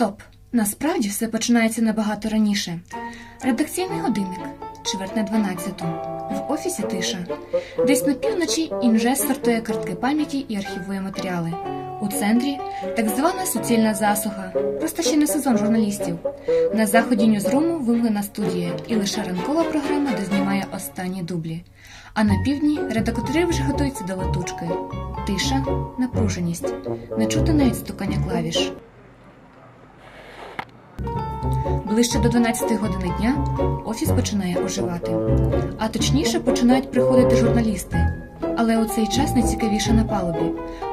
Стоп! Насправді все починається набагато раніше. Редакційний годинник, чверть на 12. В офісі тиша. Десь на півночі інжес сортує картки пам'яті і архівує матеріали. У центрі так звана суцільна засуха. Просто ще не сезон журналістів. На заході ньюзруму вимлена студія, і лише ранкова програма дознімає останні дублі. А на півдні редактори вже готуються до летучки. Тиша, напруженість. Не чути навіть стукання клавіш. Ближче до 12 години дня офіс починає оживати. А точніше починають приходити журналісти. Але у цей час найцікавіше на палубі.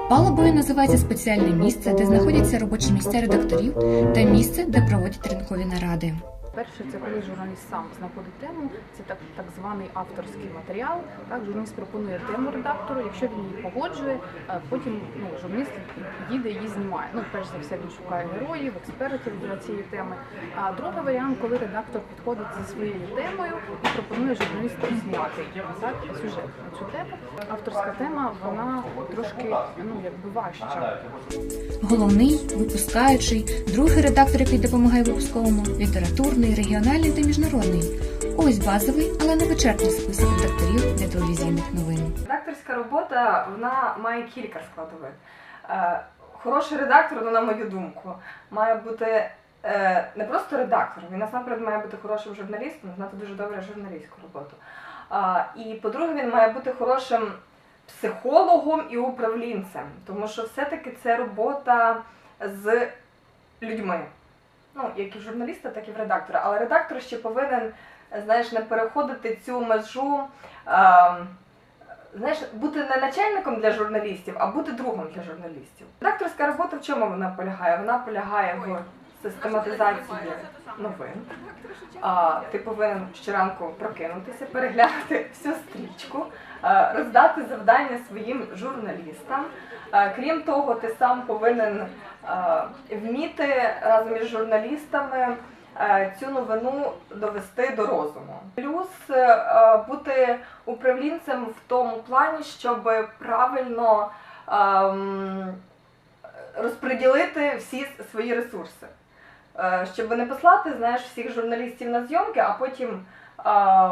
Палубою називається спеціальне місце, де знаходяться робочі місця редакторів та місце, де проводять ринкові наради. Перше, це коли журналіст сам знаходить тему, це так, так званий авторський матеріал. Так, журналіст пропонує тему редактору. Якщо він її погоджує, е, потім ну, журналіст їде її знімає. Ну, перш за все, він шукає героїв, експертів для цієї теми. А другий варіант, коли редактор підходить зі своєю темою і пропонує журналісту зняти так, сюжет на цю тему. Авторська тема вона трошки ну якби важча. Головний, випускаючий, другий редактор, який допомагає випусковому, літературний, регіональний та міжнародний. Ось базовий, але не вичерпний список редакторів для телевізійних новин. Редакторська робота вона має кілька складових. Е, Хороший редактор, ну, на мою думку, має бути е, не просто редактором, він насамперед має бути хорошим журналістом, знати дуже добре журналістську роботу. І по-друге, він має бути хорошим психологом і управлінцем, тому що все-таки це робота з людьми. Ну, як і в журналіста, так і в редактора. Але редактор ще повинен, знаєш, не переходити цю межу. Е, знаєш, бути не начальником для журналістів, а бути другом для журналістів. Редакторська робота в чому вона полягає? Вона полягає в систематизації новин. А, ти повинен щоранку прокинутися, переглянути всю стрічку, роздати завдання своїм журналістам. Крім того, ти сам повинен вміти разом із журналістами е, цю новину довести до розуму. Плюс е, бути управлінцем в тому плані, щоб правильно ем, розподілити всі свої ресурси. Е, Щоб не послати знаєш, всіх журналістів на зйомки, а потім е,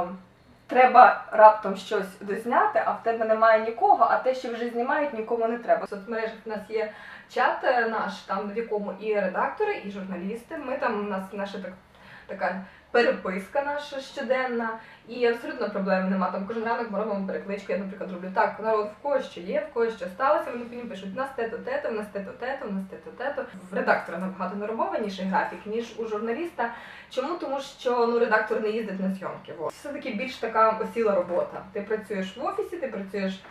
треба раптом щось дозняти, а в тебе немає нікого, а те, що вже знімають, нікому не треба. В соцмережах в нас є чат е, наш, там в якому і редактори, і журналісти. Ми там у нас наше так, така переписка наша щоденна, і абсолютно проблем нема. Там кожен ранок ми робимо перекличку. Я, наприклад, роблю так, народ в когось що є, в когось що сталося. Вони потім пишуть в нас тето тето, в нас тето тето, в нас тето тето. В редактора набагато нормованіший графік, ніж у журналіста. Чому? Тому що ну редактор не їздить на зйомки. Во. Все таки більш така осіла робота. Ти працюєш в офісі, ти працюєш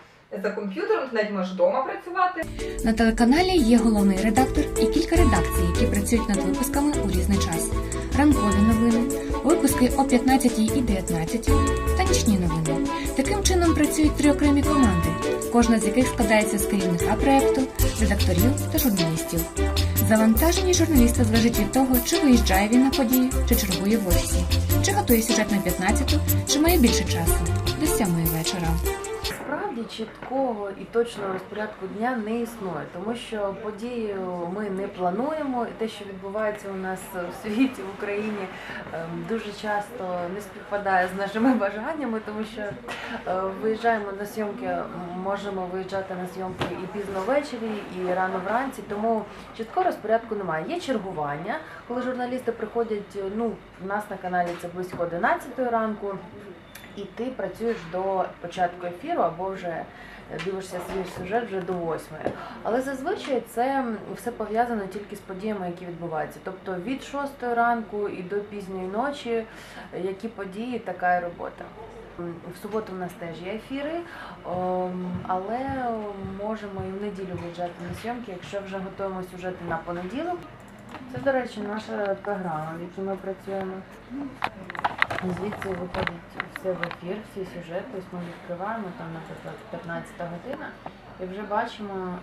за комп'ютером, ти навіть можеш вдома працювати. На телеканалі є головний редактор і кілька редакцій, які працюють над випусками у різний час. Ранкові новини, випуски о 15 і 19 та нічні новини. Таким чином працюють три окремі команди, кожна з яких складається з керівника проекту, редакторів та журналістів. Завантаження журналіста залежить від того, чи виїжджає він на події, чи чергує в офісі, чи готує сюжет на 15, чи має більше часу до 7 вечора. Справді чіткого і точного розпорядку дня не існує, тому що подію ми не плануємо, і те, що відбувається у нас в світі, в Україні, ем, дуже часто не співпадає з нашими бажаннями, тому що е, виїжджаємо на зйомки, можемо виїжджати на зйомки і пізно ввечері, і рано вранці, тому чіткого розпорядку немає. Є чергування, коли журналісти приходять. Ну, у нас на каналі це близько 11 ранку і ти працюєш до початку ефіру або вже дивишся свій сюжет вже до восьмої. Але зазвичай це все пов'язано тільки з подіями, які відбуваються. Тобто від шостої ранку і до пізньої ночі, які події, така і робота. В суботу в нас теж є ефіри, але можемо і в неділю виїжджати на зйомки, якщо вже готуємо сюжети на понеділок. Це, до речі, наша програма, в якій ми працюємо. Звідси виходить все в ефір, всі сюжети. Ось ми відкриваємо там, наприклад, 15 година, і вже бачимо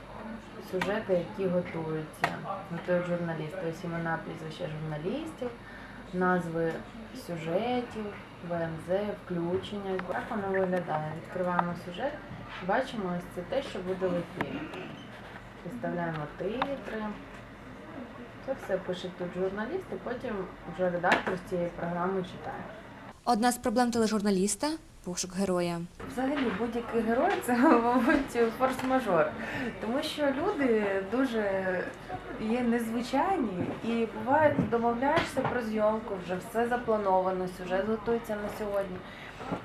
сюжети, які готуються. Готують журналісти. Ось імена прізвища журналістів, назви сюжетів, ВНЗ, включення. Так воно виглядає. Відкриваємо сюжет, бачимо ось це те, що буде в ефірі. Підставляємо титри. Це все пише тут журналіст, і потім вже редактор з цієї програми читає. Одна з проблем тележурналіста пошук героя. Взагалі будь-який герой це, мабуть, форс-мажор. Тому що люди дуже є незвичайні і буває, домовляєшся про зйомку, вже все заплановано, сюжет готується на сьогодні.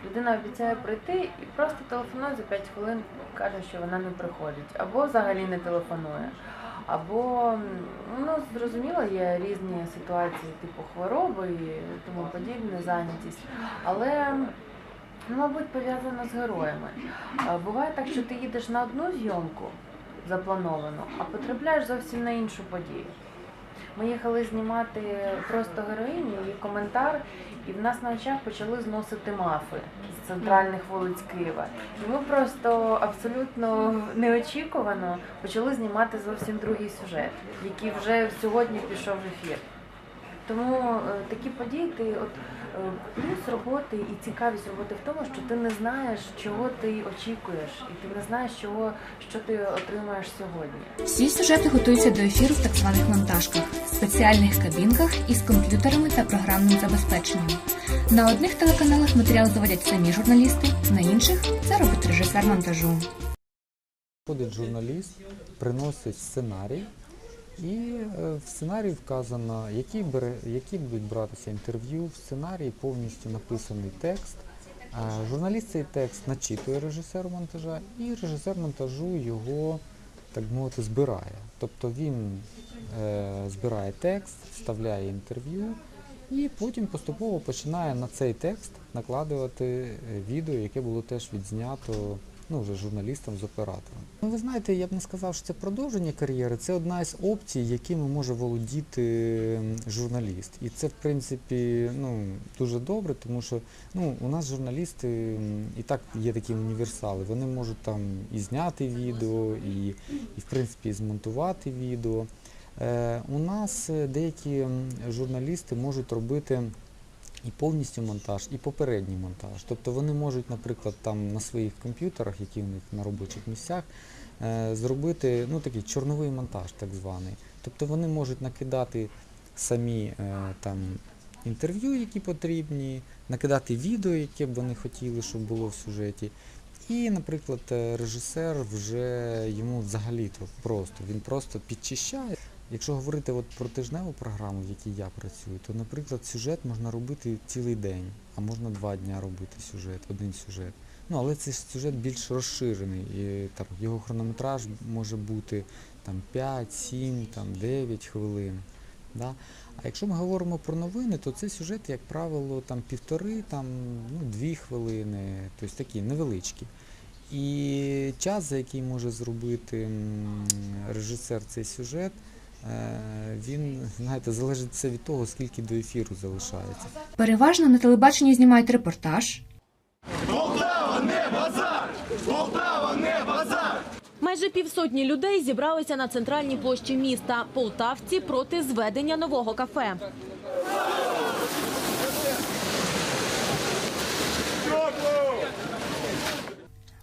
Людина обіцяє прийти і просто телефонує за 5 хвилин, каже, що вона не приходить, або взагалі не телефонує. Або ну зрозуміло, є різні ситуації, типу хвороби і тому подібне, зайнятість. Але Ну, мабуть, пов'язано з героями. Буває так, що ти їдеш на одну зйомку заплановану, а потрапляєш зовсім на іншу подію. Ми їхали знімати просто героїню, її коментар, і в нас на очах почали зносити мафи центральних вулиць Києва. І ми просто абсолютно неочікувано почали знімати зовсім другий сюжет, який вже сьогодні пішов в ефір. Тому е, такі події ти от е, плюс роботи і цікавість роботи в тому, що ти не знаєш, чого ти очікуєш, і ти не знаєш, чого що ти отримаєш сьогодні. Всі сюжети готуються до ефіру в так званих монтажках, спеціальних кабінках із комп'ютерами та програмним забезпеченням. На одних телеканалах матеріал заводять самі журналісти, на інших це робить режисер монтажу. Ходить журналіст, приносить сценарій, і е, в сценарії вказано, які, бере, які будуть братися інтерв'ю. В сценарії повністю написаний текст. Журналіст цей текст начитує режисеру монтажа, і режисер монтажу його, так мовити, збирає. Тобто він е, збирає текст, вставляє інтерв'ю, і потім поступово починає на цей текст накладувати е, відео, яке було теж відзнято ну, вже журналістом з оператором. Ну, ви знаєте, я б не сказав, що це продовження кар'єри, це одна із опцій, якими може володіти журналіст. І це, в принципі, ну, дуже добре, тому що ну, у нас журналісти і так є такі універсали. Вони можуть там і зняти відео, і, і в принципі, і змонтувати відео. Е, у нас е, деякі журналісти можуть робити і повністю монтаж, і попередній монтаж. Тобто вони можуть, наприклад, там на своїх комп'ютерах, які у них на робочих місцях, е, зробити ну, такий чорновий монтаж, так званий. Тобто вони можуть накидати самі там інтерв'ю, які потрібні, накидати відео, яке б вони хотіли, щоб було в сюжеті. І, наприклад, режисер вже йому взагалі-то просто, він просто підчищає. Якщо говорити от про тижневу програму, в якій я працюю, то, наприклад, сюжет можна робити цілий день, а можна два дня робити сюжет, один сюжет. Ну, але цей сюжет більш розширений. І, там, його хронометраж може бути там, 5, 7, там, 9 хвилин. Да? А якщо ми говоримо про новини, то цей сюжет, як правило, там, півтори, там, ну, дві хвилини, тобто такі невеличкі. І час, за який може зробити режисер цей сюжет, він, знаєте, залежить все від того, скільки до ефіру залишається. Переважно на телебаченні знімають репортаж, Майже півсотні людей зібралися на центральній площі міста Полтавці проти зведення нового кафе.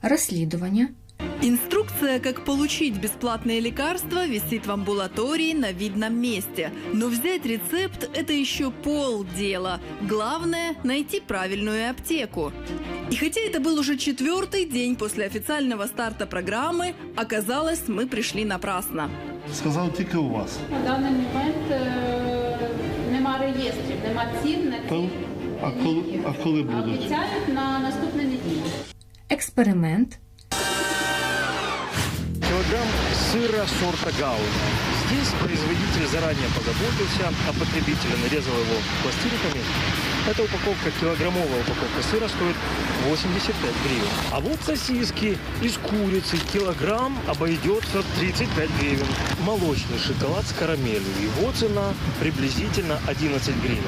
розслідування, Инструкция, как получить бесплатные лекарства, висит в амбулатории на видном месте. Но взять рецепт – это еще полдела. Главное – найти правильную аптеку. И хотя это был уже четвертый день после официального старта программы, оказалось, мы пришли напрасно. Сказав тільки у вас. На даний момент е, нема реєстрів, нема цін на Та- ці а коли- ліки. а коли будуть? Обіцяють на наступну неділю. експеримент, Килограмм сыра сорта Гауда. Здесь производитель заранее позаботился о потребителе, нарезал его пластинками. Эта упаковка, килограммовая упаковка сыра стоит 85 гривен. А вот сосиски из курицы килограмм обойдется 35 гривен. Молочный шоколад с карамелью. Его цена приблизительно 11 гривен.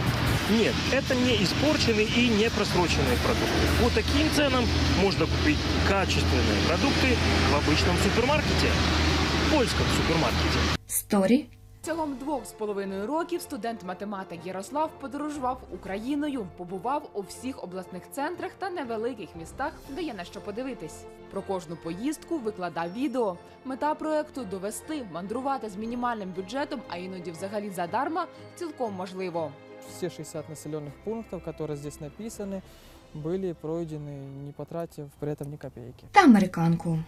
Нет, это не испорченные и не просроченные продукты. По таким ценам можно купить качественные продукты в обычном супермаркете. В польском супермаркете. сторі, Протягом двох з половиною років студент-математик Ярослав подорожував Україною, побував у всіх обласних центрах та невеликих містах, де є на що подивитись. Про кожну поїздку викладав відео. Мета проекту довести, мандрувати з мінімальним бюджетом, а іноді взагалі задарма, цілком можливо. Все 60 населенных пунктов, которые здесь написаны, были пройдены, не потратив при этом ни копейки. та американку.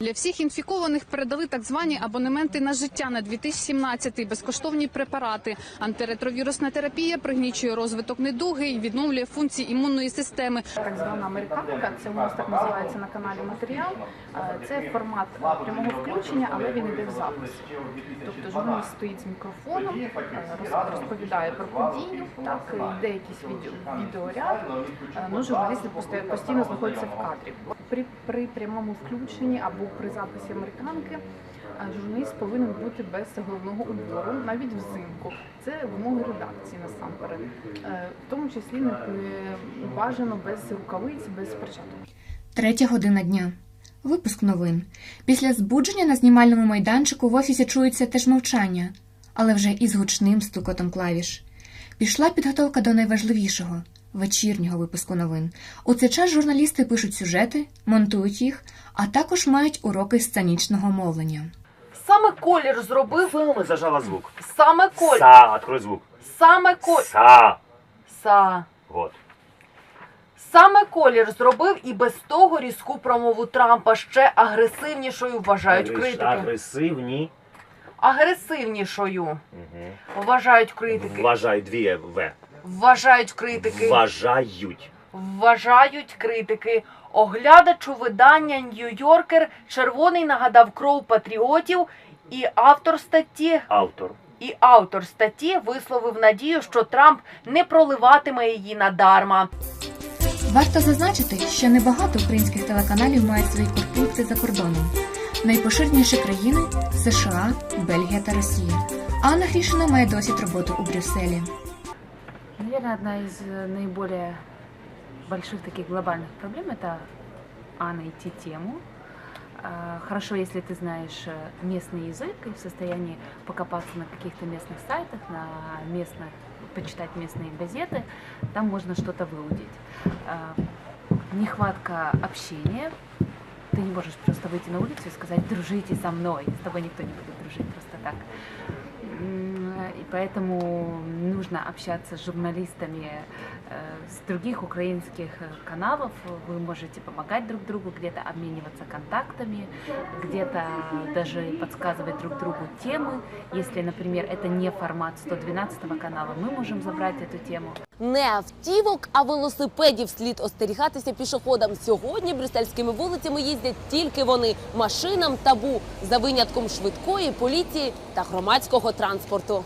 Для всіх інфікованих передали так звані абонементи на життя на 2017 безкоштовні препарати. Антиретровірусна терапія пригнічує розвиток недуги і відновлює функції імунної системи. Так звана американка, це у нас так називається на каналі матеріал. Е, Це формат прямого включення, але він іде в запис. Тобто журналіст стоїть з мікрофоном, е, розповідає про подію, так йде якийсь відео, відеоряд. Е, Ну, журналісти постоя- постійно знаходяться в кадрі. При, при прямому включенні або при записі американки. Журналіст повинен бути без головного убору, навіть взимку. Це вимоги редакції насамперед. Е, В тому числі не бажано без рукавиць, без перчаток. Третя година дня. Випуск новин. Після збудження на знімальному майданчику в офісі чується теж мовчання, але вже із гучним стукотом клавіш. Пішла підготовка до найважливішого вечірнього випуску новин. У цей час журналісти пишуть сюжети, монтують їх, а також мають уроки сценічного мовлення. Саме колір зробив. Саме зажала звук. Саме колір. Са, открой звук. Саме колір. Са. Са. Вот. Саме колір зробив і без того різку промову Трампа ще агресивнішою вважають Агрес- критики. Агресивні. Агресивнішою Угу. вважають критики. Вважай дві В. Вважають критики. Вважають. Вважають критики. Оглядач у видання Нью-Йоркер червоний нагадав кров патріотів, і автор статті Автор. і автор статті висловив надію, що Трамп не проливатиме її надарма. Варто зазначити, що небагато українських телеканалів мають свої корпункти за кордоном. Найпоширеніші країни США, Бельгія та Росія. Анна Грішина має досвід роботи у Брюсселі. Наверное, одна из э, наиболее больших таких глобальных проблем это а найти тему. А, Хорошо, если ты знаешь э, местный язык и в состоянии покопаться на каких-то местных сайтах, на местных, почитать местные газеты, там можно что-то выудить. А, Нехватка общения. Ты не можешь просто выйти на улицу и сказать «дружите со мной». С тобой никто не будет дружить просто так. М, И поэтому нужно общаться с журналистами э, с других украинских э, каналов. Вы можете помогать друг другу, где-то обмениваться контактами, где-то даже подсказывать друг другу темы. Если, например, это не формат 112 канала, мы можем забрать эту тему. Не автівок, а велосипедів слід остерігатися пішоходам. Сьогодні брюссельськими вулицями їздять тільки вони машинам табу за винятком швидкої поліції та громадського транспорту.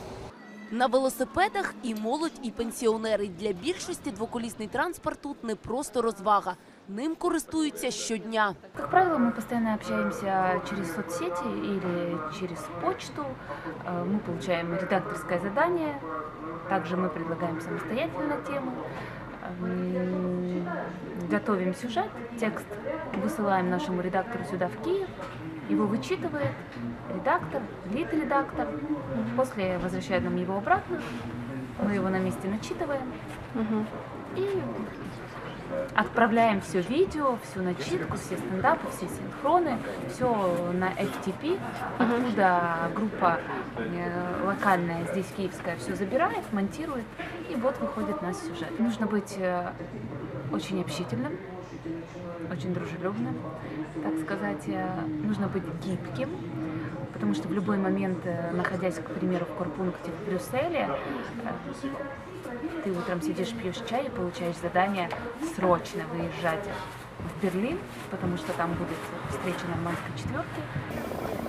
На велосипедах і молодь, і пенсіонери. Для більшості двоколісний транспорт тут не просто розвага. Ним користуються щодня. Как правило, мы постоянно общаемся через соцсети или через почту. Э, Мы получаем редакторское задание. Также мы предлагаем самостоятельно темы. М, Готовим сюжет, текст высылаем нашему редактору сюда в Киев. Его вычитывает редактор, лид-редактор. После возвращает нам его обратно. Мы его на месте начитываем. И отправляем все видео, всю начитку, все стендапы, все синхроны, все на FTP, откуда группа э, локальная здесь киевская все забирает, монтирует, и вот выходит наш сюжет. Нужно быть э, очень общительным, очень дружелюбным, так сказать, э, нужно быть гибким, потому что в любой момент, э, находясь, к примеру, в корпункте в Брюсселе, э, ты утром сидишь, пьешь чай и получаешь задание срочно выезжать в Берлин, потому что там будет встреча нормандской четверки.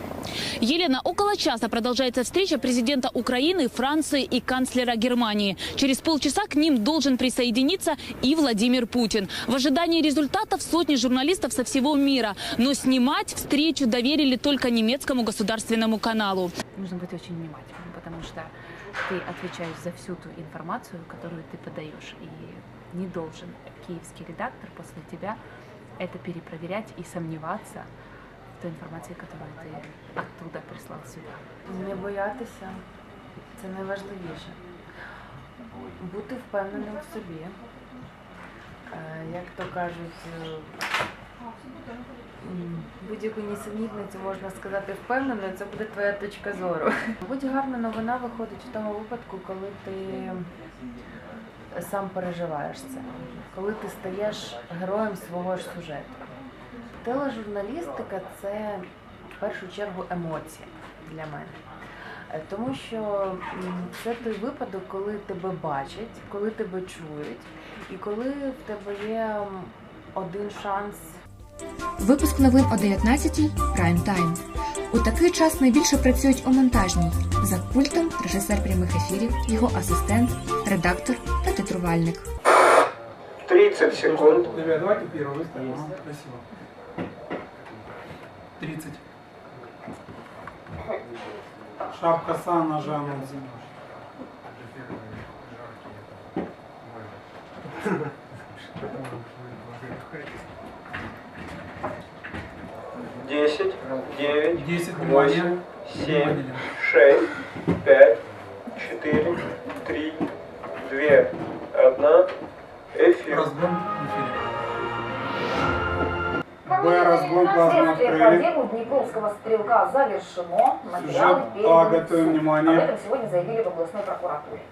Елена, около часа продолжается встреча президента Украины, Франции и канцлера Германии. Через полчаса к ним должен присоединиться и Владимир Путин. В ожидании результатов сотни журналистов со всего мира. Но снимать встречу доверили только немецкому государственному каналу. Нужно быть очень внимательным, потому что ты отвечаешь за всю ту информацию, которую ты подаешь. И не должен киевский редактор после тебя это перепроверять и сомневаться той информации, которую ты оттуда прислал сюда? Не боятися це найважливіше. Бути впевненим в собі. Е, Як то кажуть, е, будь-яку нісенітницю можна сказати впевнено, це буде твоя точка зору. Будь-гарна новина виходить в тому випадку, коли ти сам переживаєш це, коли ти стаєш героєм свого ж сюжету. Тележурналістика це в першу чергу емоція для мене. Е, Тому що це той випадок, коли тебе бачать, коли тебе чують, і коли в тебе є один шанс Випуск новин о 19-й Прайм Тайм. У такий час найбільше працюють у монтажній. За пультом режисер прямих ефірів, його асистент, редактор та титрувальник. 30 секунд. Давайте первый выставим. 30. Шапка сана Жанна Зимович. Десять, девять, восемь, семь, шесть. Б, разгон плазмы открыли. Днепровского стрелка завершено. Материалы Сюжет А, переданы в готовим суд. внимание. Об этом сегодня заявили в областной прокуратуре.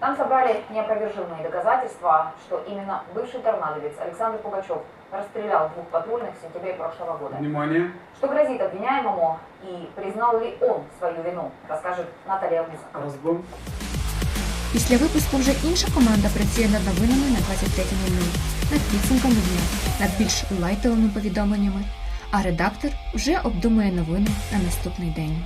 Там собрали неопровержимые доказательства, что именно бывший торнадовец Александр Пугачев расстрелял двух патрульных в сентябре прошлого года. Внимание. Что грозит обвиняемому и признал ли он свою вину, расскажет Наталья Гусакова. Разгон. Після випуску вже інша команда працює над новинами на 23.00, над підсумками дня, над більш лайтовими повідомленнями, а редактор вже обдумує новини на наступний день.